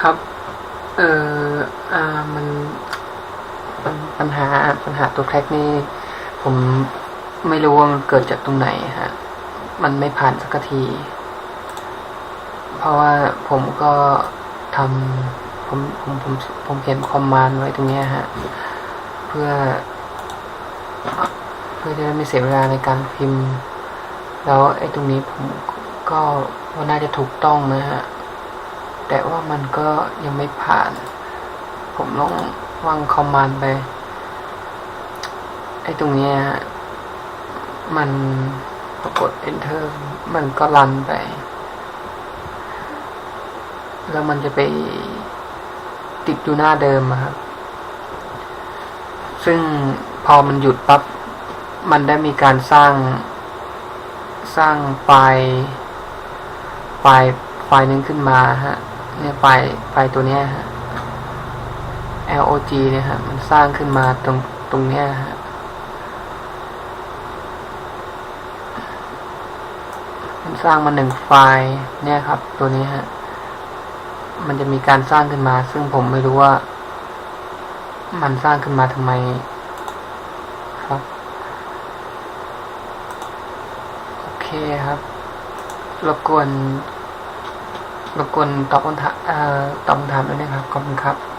ครับ เอ่ออ่ามันปัญหาปัญหาตัวแคร็กนี่ ผมไม่รู้ว่ามันเกิดจากตรงไหนฮะ มันไม่ผ่านสักที เพราะว่าผมก็ทำผมผมผมผมเขียนคอมมานด์ไว้ตรงเนี้ยฮะ เพื่อ เพื่อจะไม่เสียเวลาในการพิมพ์ แล้วไอ้ตรงนี้ผมก็ว่าน่าจะถูกต้องนะฮะ แต่ว่ามันก็ยังไม่ผ่าน ผมลองวางคอมมานด์ไป ไอ้ตรงเนี้ย มันปรากฏ enter มันก็รันไป แล้วมันจะไปติดอยู่หน้าเดิมครับ ซึ่งพอมันหยุดปั๊บ มันได้มีการสร้าง สร้างไฟล์ ไฟล์ ไฟล์หนึงขึ้นมาฮะ เนี่ยไฟไฟตัวเนี้ยฮะ log เนี่ยฮะ มันสร้างขึ้นมาตรงตรงเนี้ยฮะมันสร้างมาหนึ่งไฟล์เนี่ยครับ ตัวนี้ฮะ มันจะมีการสร้างขึ้นมา ซึ่งผมไม่รู้ว่า มันสร้างขึ้นมาทำไมครับ โอเคครับรบกวน รบกวนตอบคำถามตอบคำถามด้วยนะครับ ขอบคุณครับ